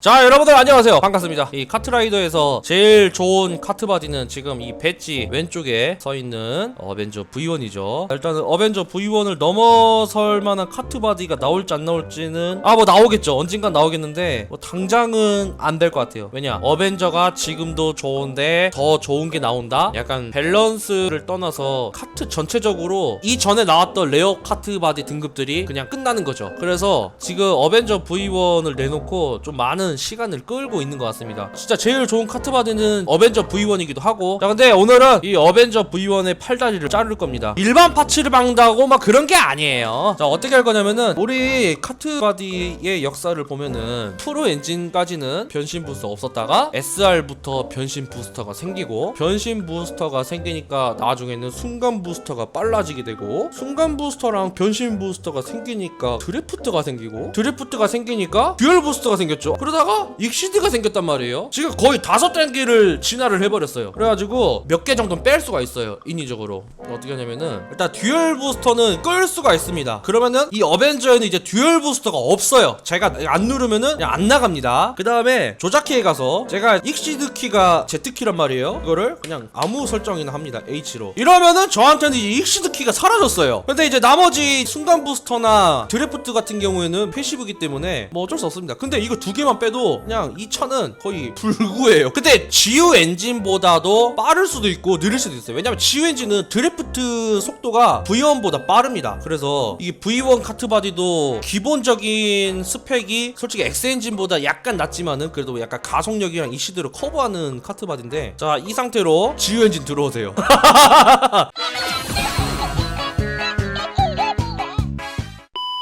자 여러분들 안녕하세요. 반갑습니다. 이 카트라이더에서 제일 좋은 카트 바디는 지금 이 배지 왼쪽에 서있는 어벤져 V1이죠. 일단은 어벤져 V1을 넘어설 만한 카트 바디가 나올지 안 나올지는 아 뭐 나오겠죠. 언젠간 나오겠는데 뭐 당장은 안 될 것 같아요. 왜냐 어벤져가 지금도 좋은데 더 좋은 게 나온다? 약간 밸런스를 떠나서 카트 전체적으로 이 전에 나왔던 레어 카트 바디 등급들이 그냥 끝나는 거죠. 그래서 지금 어벤져 V1을 내놓고 좀 많은 시간을 끌고 있는 것 같습니다. 진짜 제일 좋은 카트바디는 어벤져 V1이기도 하고. 자, 근데 오늘은 이 어벤져 V1의 팔다리를 자를 겁니다. 일반 파츠를 박다고 막 그런 게 아니에요. 자, 어떻게 할 거냐면은 우리 카트바디의 역사를 보면은 프로 엔진까지는 변신 부스터 없었다가 SR부터 변신 부스터가 생기고 변신 부스터가 생기니까 나중에는 순간 부스터가 빨라지게 되고 순간 부스터랑 변신 부스터가 생기니까 드래프트가 생기고 드래프트가 생기니까 듀얼 부스터가 생겼죠. 그러다 가 익시드가 생겼단 말이에요. 지금 거의 다섯 단계를 진화를 해버렸어요. 그래가지고 몇 개 정도는 뺄 수가 있어요. 인위적으로 어떻게 하냐면은 일단 듀얼 부스터는 끌 수가 있습니다. 그러면은 이 어벤져에는 이제 듀얼 부스터가 없어요. 제가 안 누르면은 그냥 안 나갑니다. 그 다음에 조작키에 가서 제가 익시드 키가 Z 키란 말이에요. 이거를 그냥 아무 설정이나 합니다. H로 이러면은 저한테는 이제 익시드 키가 사라졌어요. 근데 이제 나머지 순간 부스터나 드래프트 같은 경우에는 패시브기 때문에 뭐 어쩔 수 없습니다. 근데 이거 두 개만 빼도 그냥 이 차는 거의 불구예요. 근데 GU 엔진보다도 빠를 수도 있고 느릴 수도 있어요. 왜냐면 GU 엔진은 드래프트 속도가 V1보다 빠릅니다. 그래서 이게 V1 카트바디도 기본적인 스펙이 솔직히 X 엔진보다 약간 낮지만은 그래도 약간 가속력이랑 이시드를 커버하는 카트바디인데 자 이 상태로 GU 엔진 들어오세요.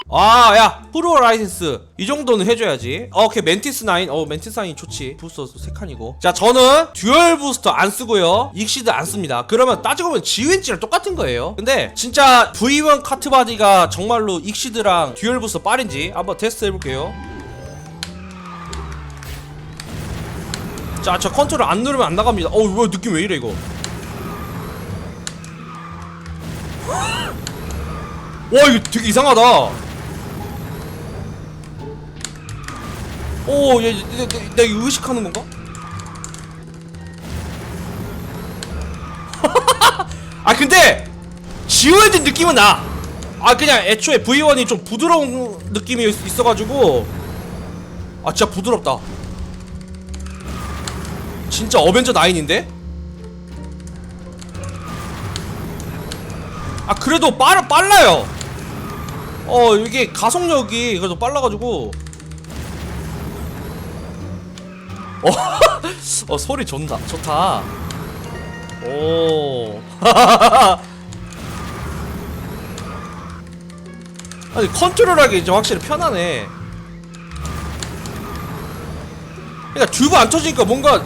아, 야, 프로 라이센스. 이 정도는 해줘야지. 어, 오케이, 멘티스 9. 어, 멘티스 9 좋지. 부스터 세 칸이고. 자, 저는 듀얼 부스터 안 쓰고요. 익시드 안 씁니다. 그러면 따지고 보면 지윈지랑 똑같은 거예요. 근데 진짜 V1 카트바디가 정말로 익시드랑 듀얼 부스터 빠른지 한번 테스트 해볼게요. 자, 저 컨트롤 안 누르면 안 나갑니다. 어우, 왜 느낌 왜 이래, 이거. 와, 이거 되게 이상하다. 오, 얘, 내, 내, 이거 의식하는 건가? 아, 근데 지오엔진 느낌은 나. 아, 그냥 애초에 V1이 좀 부드러운 느낌이 있- 있어가지고 아, 진짜 부드럽다. 진짜 어벤져 9인데? 아, 그래도 빨 빨라요. 어, 이게 가속력이 그래도 빨라가지고. 어, 어 소리 좋다. 좋다. 오. 아니 컨트롤하기 이제 확실히 편하네. 그러니까 튜브 안 터지니까 뭔가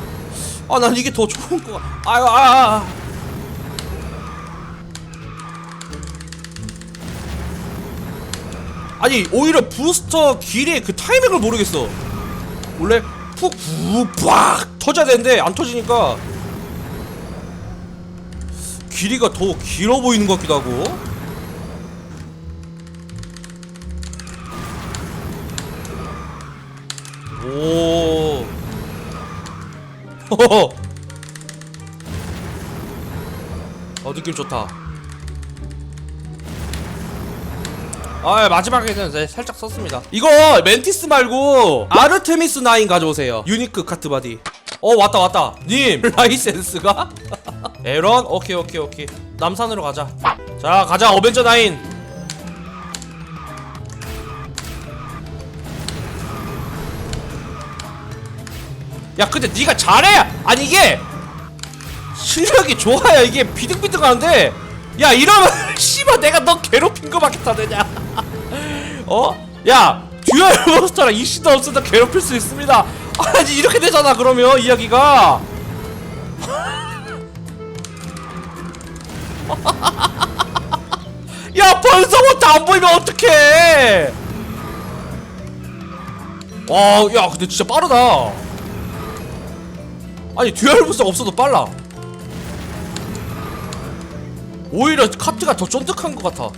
아 난 이게 더 좋은 거 같- 아유 아, 아, 아. 아니 오히려 부스터 길이의 그 타이밍을 모르겠어. 원래 푹푹팍 터져야 되는데 안 터지니까 길이가 더 길어 보이는 것 같기도 하고. 오. 허허 어 느낌 좋다 아 마지막에는 네, 살짝 썼습니다. 이거 멘티스 말고 아르테미스 9 가져오세요. 유니크 카트바디. 어 왔다 왔다. 님. 라이센스가? 에런? 오케이 오케이 오케이. 남산으로 가자. 자 가자 어벤져 9야 근데 네가 잘해! 아니 이게 실력이 좋아야 이게 비등비등하는데. 야 이러면 씨발 내가 너 괴롭힌 거밖에 다 되냐 어? 야 듀얼 몬스터랑 이씨도 없어도 괴롭힐 수 있습니다. 아니 이렇게 되잖아 그러면 이야기가. 야 벌써부터 안 보이면 어떡해? 와야 근데 진짜 빠르다. 아니 듀얼 부스가 없어도 빨라. 오히려 카트가 더 쫀득한 것 같아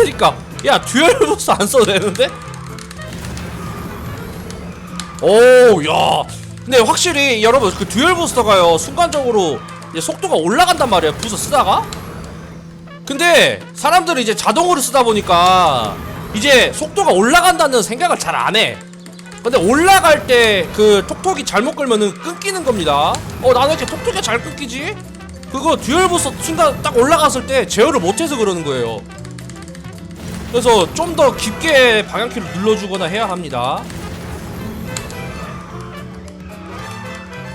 그러니까 야 듀얼 부스 안 써도 되는데? 오야 근데 확실히 여러분 그 듀얼 부스터가요 순간적으로 속도가 올라간단 말이에요 부스 쓰다가 근데 사람들이 이제 자동으로 쓰다 보니까 이제 속도가 올라간다는 생각을 잘 안 해. 근데 올라갈 때 그 톡톡이 잘못 걸면은 끊기는 겁니다. 어 나는 이렇게 톡톡이 잘 끊기지? 그거 듀얼 부스 순간 딱 올라갔을 때 제어를 못해서 그러는 거예요. 그래서 좀 더 깊게 방향키를 눌러주거나 해야 합니다.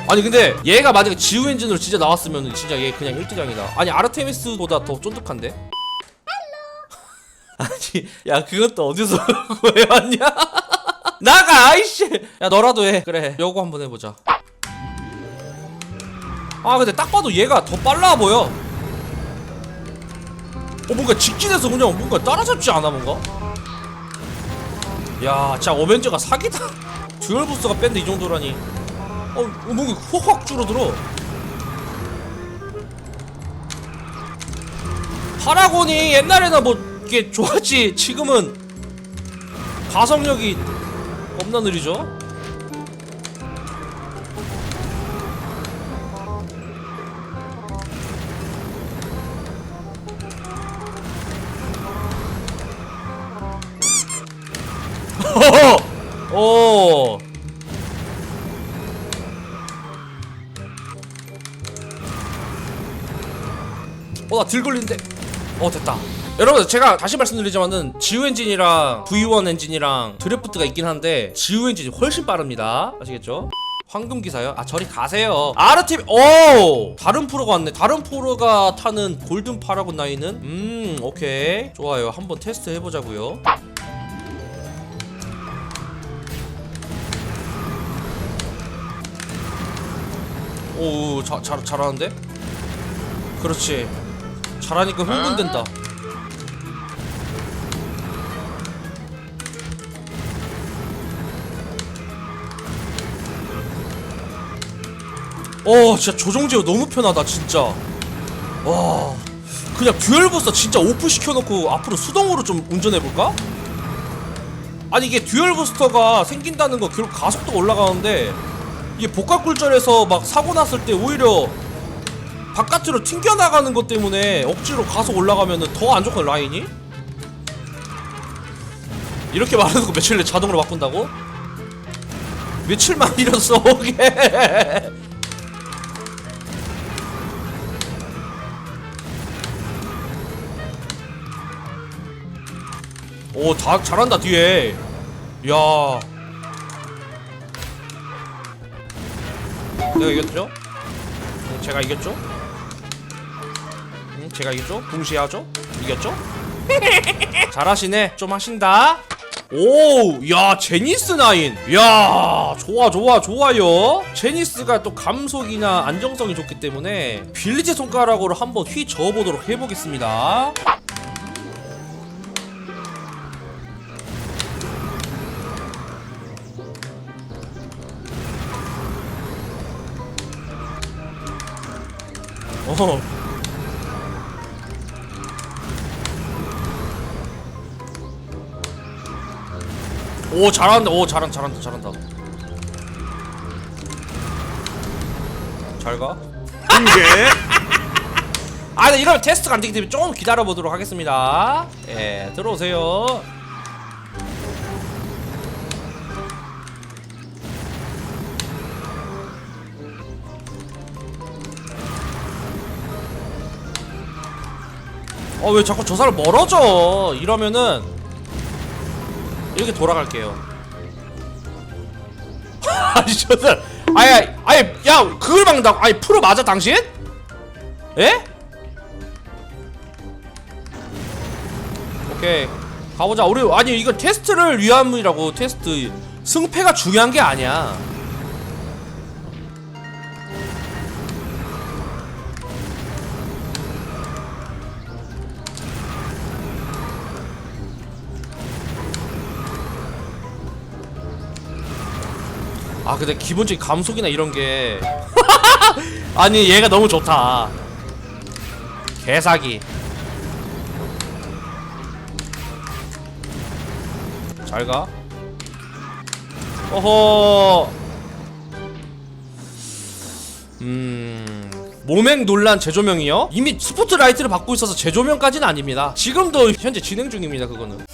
아니 근데 얘가 만약에 지우 엔진으로 진짜 나왔으면 진짜 얘 그냥 1등장이다 아니 아르테미스보다 더 쫀득한데? 아니 야 그것도 어디서 구해왔냐? 나가 아이씨 야 너라도 해 그래 요거 한번 해보자 아 근데 딱 봐도 얘가 더 빨라 보여 어 뭔가 직진해서 그냥 뭔가 따라잡지 않아 뭔가? 야 진짜 어벤져가 사기다 듀얼 부스가 뺀데 이 정도라니 어, 어 뭔가 확확 줄어들어. 파라곤이 옛날에는 뭐 이게 좋았지 지금은 가성력이 겁나 느리죠. 오. 어, 나 들걸린데. 어, 됐다. 여러분, 제가 다시 말씀드리지만은 지우 엔진이랑 V1 엔진이랑 드래프트가 있긴 한데 지우 엔진이 훨씬 빠릅니다. 아시겠죠? 황금 기사요? 아 저리 가세요. 아르티비 오 다른 프로가 왔네. 다른 프로가 타는 골든 파라곤 나이는 음 오케이 좋아요. 한번 테스트 해보자고요. 오 자, 잘 잘하는데? 그렇지. 잘하니까 흥분된다. 어, 진짜 조종 제어 너무 편하다, 진짜. 와, 그냥 듀얼 부스터 진짜 오프 시켜놓고 앞으로 수동으로 좀 운전해볼까? 아니 이게 듀얼 부스터가 생긴다는 거 결국 가속도 올라가는데 이게 복합굴절에서 막 사고 났을 때 오히려 바깥으로 튕겨나가는 것 때문에 억지로 가속 올라가면은 더 안 좋거든 라인이? 이렇게 말해놓고 며칠 내 자동으로 바꾼다고? 며칠만 잃었어 오게 오 다, 잘한다 뒤에. 야 내가 이겼죠? 응, 제가 이겼죠? 응, 제가 이겼죠? 동시에 하죠? 이겼죠? 잘하시네 좀 하신다 오, 야, 제니스 나인. 야, 좋아, 좋아, 좋아요. 제니스가 또 감속이나 안정성이 좋기 때문에 빌리지 손가락으로 한번 휘 저어보도록 해보겠습니다. 어. 오 잘한다. 오 잘한다 잘한다 잘한다. 잘가. 공개 아 근데 이러면 테스트가 안 되기 때문에 조금 기다려 보도록 하겠습니다. 예 들어오세요 어 왜 자꾸 저 사람 멀어져? 이러면은 이렇게 돌아갈게요. 아니 저 사람. 아니 아니 야 그걸 막는다고? 아니 프로 맞아 당신? 예? 오케이. 가보자. 우리 아니 이거 테스트를 위함이라고 테스트. 승패가 중요한 게 아니야 아 근데 기본적인 감속이나 이런 게 아니 얘가 너무 좋다. 개사기. 잘가. 어허. 음 모맹 논란 재조명이요? 이미 스포트라이트를 받고 있어서 재조명까지는 아닙니다. 지금도 현재 진행 중입니다 그거는